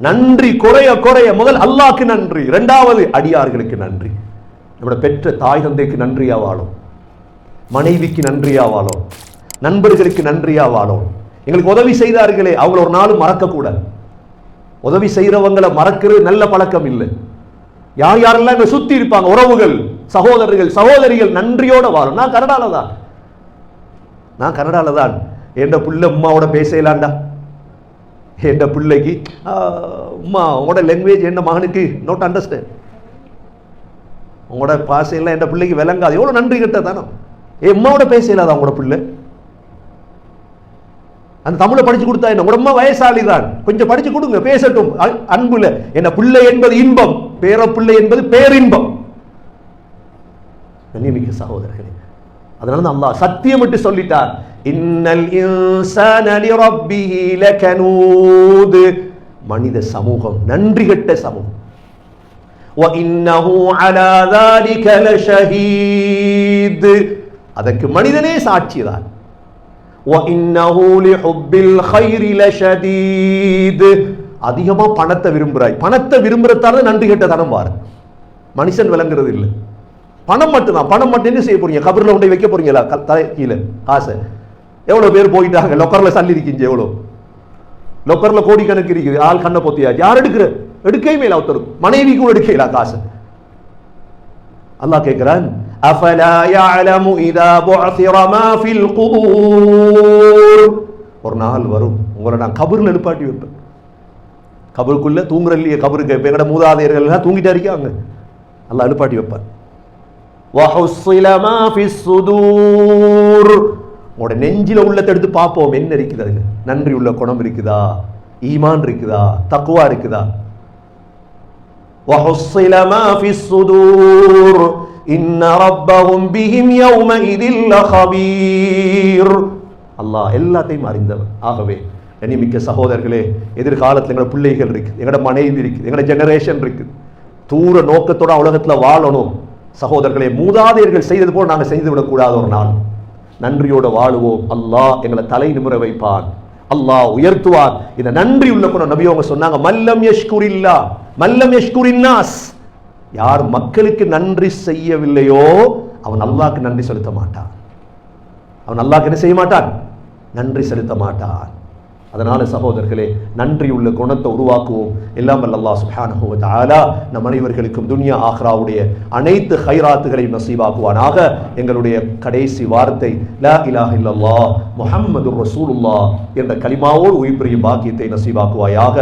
நன்றி குறைய குறைய. முதல் அல்லாக்கு நன்றி. இரண்டாவது அடியார்களுக்கு நன்றி. நம்மளோட பெற்ற தாய் தந்தைக்கு நன்றியா வாழும். மனைவிக்கு நன்றியா வாழும். நண்பர்களுக்கு நன்றியாவாலும் எங்களுக்கு உதவி செய்தார்களே அவங்கள ஒரு நாளும் மறக்கக்கூடாது. உதவி செய்கிறவங்களை மறக்கிறது நல்ல பழக்கம் இல்லை. யார் யாரெல்லாம் இங்கே சுற்றி இருப்பாங்க? உறவுகள் சகோதரர்கள் சகோதரிகள் நன்றியோட வாழும். நான் கனடால தான். நான் கனடால தான். என்ற புள்ள அம்மாவோட பேசலாண்டா என் பிள்ளைக்கு அம்மா உம்மா உங்களோட லாங்குவேஜ் என்ன மகனுக்கு? நோட் அண்டர்ஸ்டாண்ட் உங்களோட பாசையெல்லாம் என் பிள்ளைக்கு விளங்காது. எவ்வளோ நன்றி கிட்ட தானே? என் உம்மாவோட பேசலாதா உங்களோட பிள்ளை. அந்த தமிழை படிச்சு கொடுத்தா என்ன? உடம்ப வயசாளி தான் கொஞ்சம் படிச்சு கொடுங்க பேசட்டும். அன்புல. என்ன பிள்ளை என்பது இன்பம். பேர பிள்ளை என்பது பேரின்பம். கண்ணியமிக்க சகோதரர்களே அதனால தான் அல்லாஹ் சத்தியமிட்டு சொல்லிட்டார் இன்னல் இன்சான லிரப்பிஹி லகனூத் மனித சமூகம் நன்றி கெட்ட சமூகம் وَإِنَّهُ عَلَى ذَلِكَ لَشَهِيدٌ அதற்கு மனிதனே சாட்சிதான் وَإِنَّهُ لِحُبِّ الْخَيْرِ لَشَدِيدٌ அதிகமா பணத்தை விரும்புறாய் பணத்தை விரும்புறதால நன்றி கெட்ட தனம் வாரு மனுஷன் விளங்குறது இல்லை பணம் மட்டும்தான் பணம் மட்டும் என்ன செய்ய போறீங்க கபர்ல கொண்டு போய் வைக்க போறீங்களா க- தலை கீழே காசை எவ்வளவு பேர் போயிட்டாங்க லொக்கர்ல சல்லி இருக்கீங்க எவ்வளோ லொக்கர்ல கோடிக்கணக்கு இருக்குது ஆள் கண்ணை பொத்தியாச்சு யார் எடுக்கிற எடுக்கவே மேல ஒருத்தர் மனைவி கூட எடுக்கல காசு அல்லாஹ் கேட்கிறான் அஃபலா يعلم اذا بعثر ما في القبور ஒரு நாள் வரும் உங்களை நான் கபர்ல எழுப்பாட்டி வைப்பேன் கபருக்குள்ள தூங்குற இல்லையே கபருக்கு இப்ப எங்கட மூதாதையர்கள் எல்லாம் தூங்கிட்டா இருக்காங்க அல்லாஹ் எழுப்பாட்டி வைப்பான் உங்களோட நெஞ்சில உள்ளத்தை எடுத்து பார்ப்போம் என்ன இருக்குது அதுல நன்றி உள்ள குணம் இருக்குதா ஈமான் இருக்குதா தக்குவா இருக்குதா وحصل ما في الصدور إن ربهم بهم يومئذ لخبير அல்லாஹ் எல்லாத்தையும் அறிந்தவன் ஆகவே மிக்க சகோதரர்களே எதிர்காலத்தில் எங்களோட பிள்ளைகள் இருக்கு எங்களோட மனைவி இருக்கு எங்களோட ஜெனரேஷன் இருக்கு தூர நோக்கத்தோட உலகத்துல வாழணும் சகோதரர்களே மூதாதையர்கள் செய்தது போல் நாங்கள் செய்துவிடக்கூடாத ஒரு நாள். நன்றியோட வாழுவோம். அல்லாஹ் எங்களை தலை நிமிர வைப்பான். அல்லாஹ் உயர்த்துவார் இந்த நன்றி உள்ள குணம் நபி அவங்க சொன்னாங்க மல்லம் யஷ்குரில்லா மல்லம் யஷ்குரின்னாஸ். யார் மக்களுக்கு நன்றி செய்யவில்லையோ அவன் அல்லாஹ்க்கு நன்றி செலுத்த மாட்டான். அவன் அல்லாஹ்க்கு என்ன செய்ய மாட்டான்? நன்றி செலுத்த மாட்டான். அதனால் சகோதரர்களே நன்றியுள்ள குணத்தை உருவாக்குவோம். எல்லாம் அல்லா அல்லாஹ் சுப்ஹானஹு நம் அனைவர்களுக்கும் துனியா ஆஹ்ராவுடைய அனைத்து ஹைராத்துகளையும் நசீவாக்குவானாக. எங்களுடைய கடைசி வார்த்தை லா இலாஹ் இல்லல்லா முஹம்மது ரசூலுல்லா என்ற கலிமாவோடு உயிர் புரியும் பாக்கியத்தை நசீவாக்குவாயாக.